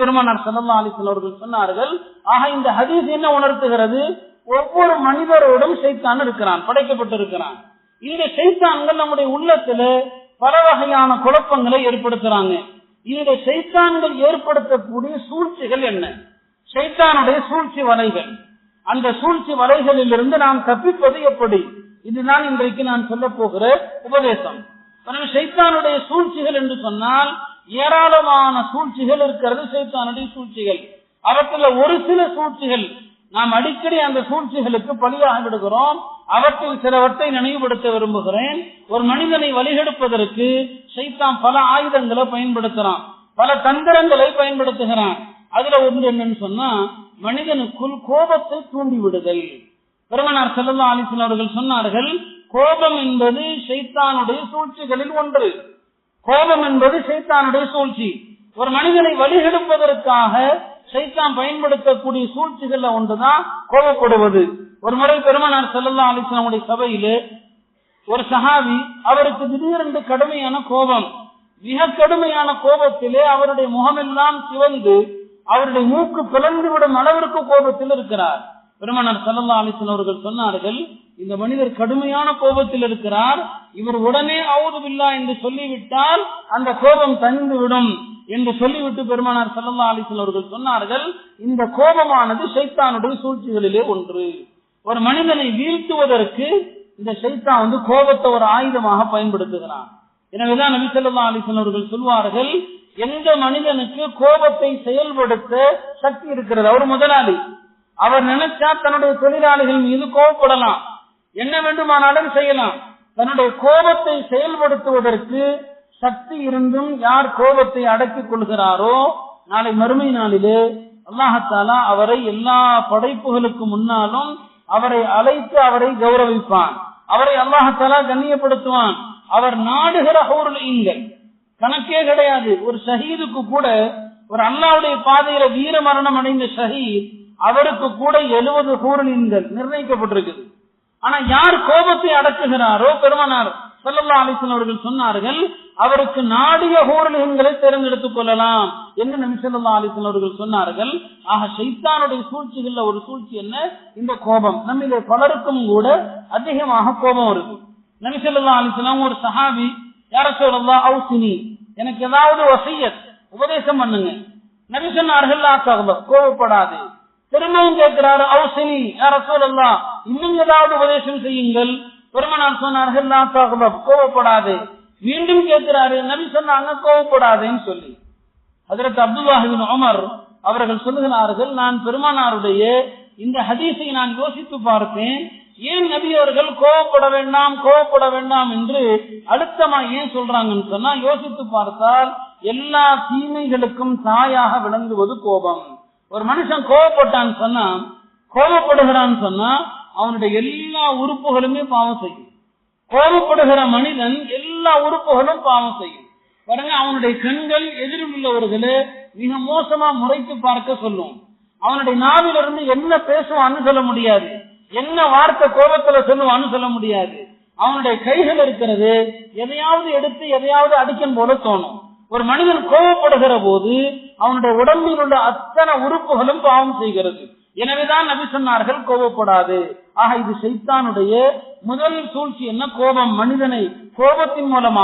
பெருமானார் ஸல்லல்லாஹு அலிசன் அவர்கள் சொன்னார்கள் ஆக இந்த ஹதீஸ் என்ன உணர்த்துகிறது? ஒவ்வொரு மனிதரோடும் சைத்தான் இருக்கிறான் படைக்கப்பட்டிருக்கிறான். இந்த சைத்தான்கள் நம்முடைய உள்ளத்துல பல வகையான குழப்பங்களை ஏற்படுத்துறாங்க. இந்த சைத்தான்கள் ஏற்படுத்தக்கூடிய சூழ்ச்சிகள் என்ன? சைத்தானுடைய சூழ்ச்சி வலைகள். அந்த சூழ்ச்சி வலைகளில் இருந்து நாம் தப்பிப்பது எப்படி? இதுதான் இன்றைக்கு நான் சொல்ல போகிற உபதேசம். சைத்தானுடைய சூழ்ச்சிகள் என்று சொன்னால் ஏராளமான சூழ்ச்சிகள் இருக்கிறது சைத்தானுடைய சூழ்ச்சிகள். அவற்றில் ஒரு சில சூழ்ச்சிகள் நாம் அடிக்கடி அந்த சூழ்ச்சிகளுக்கு பலியாக விடுகிறோம். அவற்றில் சிலவற்றை நினைவுபடுத்த விரும்புகிறேன். ஒரு மனிதனை வழிகெடுப்பதற்கு சைத்தான் பல ஆயுதங்களை பயன்படுத்துறான் பல தந்திரங்களை பயன்படுத்துகிறான். அதுல ஒன்று என்னன்னு சொன்னா மனிதனுக்குள் கோபத்தை தூண்டி விடுதல் பெருமனார் செல்லா அலிசன் அவர்கள் சொன்னார்கள் கோபம் என்பது சைத்தானுடைய சூழ்ச்சிகளில் ஒன்று. கோபம் என்பது சைத்தானுடைய சூழ்ச்சி. ஒரு மனிதனை வழிகெடுப்பதற்காக சைத்தான் பயன்படுத்தக்கூடிய சூழ்ச்சிகள்ல ஒன்றுதான் கோபப்படுவது. ஒரு முறை பெருமனார் செல்லல்லா அலிஸ்லாமுடைய சபையிலே ஒரு சஹாவி அவருக்கு திடீரென்று கடுமையான கோபம். மிக கடுமையான கோபத்திலே அவருடைய முகமெல்லாம் சிவந்து அவருடைய மூக்கு பிளந்து விடும் அளவிற்கு கோபத்தில் இருக்கிறார். பெருமனார் செல்லல்லா அலிஸ்லாம் அவர்கள் சொன்னார்கள் இந்த மனிதர் கடுமையான கோபத்தில் இருக்கிறார். இவர் உடனே அவுதுபில்லா என்று சொல்லிவிட்டால் அந்த கோபம் தணிந்து விடும் என்று சொல்லிவிட்டு பெருமானார் சல்லா அலிசல் அவர்கள் சொன்னார்கள். இந்த கோபமானது சைத்தானுடைய சூழ்ச்சிகளிலே ஒன்று. ஒரு மனிதனை வீழ்த்துவதற்கு இந்த சைத்தான் வந்து கோபத்தை ஒரு ஆயுதமாக பயன்படுத்துகிறான். எனவேதான் நபி சொல்லா அலைஹி அவர்கள் சொல்வார்கள் எந்த மனிதனுக்கு கோபத்தை செயல்படுத்த சக்தி இருக்கிறது? அவர் முதலாளி. அவர் நினைச்சா தன்னுடைய தொழிலாளிகள் மீது கோபப்படலாம் என்ன வேண்டுமானாலும் செய்யலாம். தன்னுடைய கோபத்தை செயல்படுத்துவதற்கு சக்தி இருந்தும் யார் கோபத்தை அடக்கிக் கொள்கிறாரோ நாளை மறுமை நாளிலே அல்லாஹத்தாலா அவரை எல்லா படைப்புகளுக்கு முன்னாலும் அவரை அழைத்து அவரை கௌரவிப்பான். அவரை அல்லாஹத்தாலா கண்ணியப்படுத்துவான். அவர் நாடுகிற ஹௌர்லீங்கள் கணக்கே கிடையாது. ஒரு ஷஹீதுக்கு கூட ஒரு அல்லாவுடைய பாதையில வீர மரணம் அடைந்த ஷஹீத் அவருக்கு கூட எழுபது ஹூரலின்கள் நிர்ணயிக்கப்பட்டிருக்குது. ஆனா யார் கோபத்தை அடக்குகிறாரோ பெருமனார் சல்லல்லா அலிசன் அவர்கள் சொன்னார்கள் அவருக்கு நாடிய ஹோரலிகங்களை தேர்ந்தெடுத்துக் கொள்ளலாம் என்று நபி ஸல்லல்லாஹு அவர்கள் சொன்னார்கள். ஆக ஷைத்தானுடைய சூழ்ச்சிகள்ல ஒரு சூழ்ச்சி என்ன? இந்த கோபம். நம்மிலே பலருக்கும் கூட அதிகமாக கோபம் இருக்கு நபி ஸல்லல்லாஹு ஒரு சஹாபி யார சொல்லா அவுசினி எனக்கு ஏதாவது வசையத் உபதேசம் பண்ணுங்க. நபி சொன்னார்கள் கோபப்படாதே. பெருமையும் கேட்கிறாரு அவுசினி யார சொல்லலாம் இன்னும் ஏதாவது உபதேசம் செய்யுங்கள். பெருமனார் சொன்னார்கள் லா மீண்டும் கேட்கிறாரு நபி சொன்னாங்க கோவப்படாதேன்னு சொல்லி. அதற்கு அப்துல்லாஹின் உமர் அவர்கள் சொல்லுகிறார்கள் நான் பெருமானாருடைய இந்த ஹதீஸை நான் யோசித்து பார்த்தேன். ஏன் நபி அவர்கள் கோவப்பட வேண்டாம் கோவப்பட வேண்டாம் என்று அழுத்தமா ஏன் சொல்றாங்கன்னு சொன்னா யோசித்து பார்த்தால் எல்லா தீமைகளுக்கும் தாயாக விளங்குவது கோபம். ஒரு மனுஷன் கோவப்பட்டான்னு சொன்னா கோபப்படுகிறான்னு சொன்னா அவனுடைய எல்லா உறுப்புகளுமே பாவம் செய்யும். கோபப்படுகிற மனிதன் எல்லா உறுப்புகளும் பாவம் செய்யும். பாருங்க அவனுடைய கண்கள் எதிரில் உள்ளவர்களே மிக மோசமா முறைத்து பார்க்க சொல்லும். அவனுடைய நாவிலிருந்து என்ன பேசுவான்னு சொல்ல முடியாது. என்ன வார்த்தை கோபத்துல சொல்லுவான்னு சொல்ல முடியாது. அவனுடைய கைகள் இருக்கிறது எதையாவது எடுத்து எதையாவது அடிக்கும் போல தோணும். ஒரு மனிதன் கோபப்படுகிற போது அவனுடைய உடம்பில் உள்ள அத்தனை உறுப்புகளும் பாவம் செய்கிறது. எனவேதான் நபி சொன்னார்கள் கோபப்படாது ஆக இது சைத்தானுடைய முதல் சூழ்ச்சி என்ன? கோபம். மனிதனை கோபத்தின் மூலமாக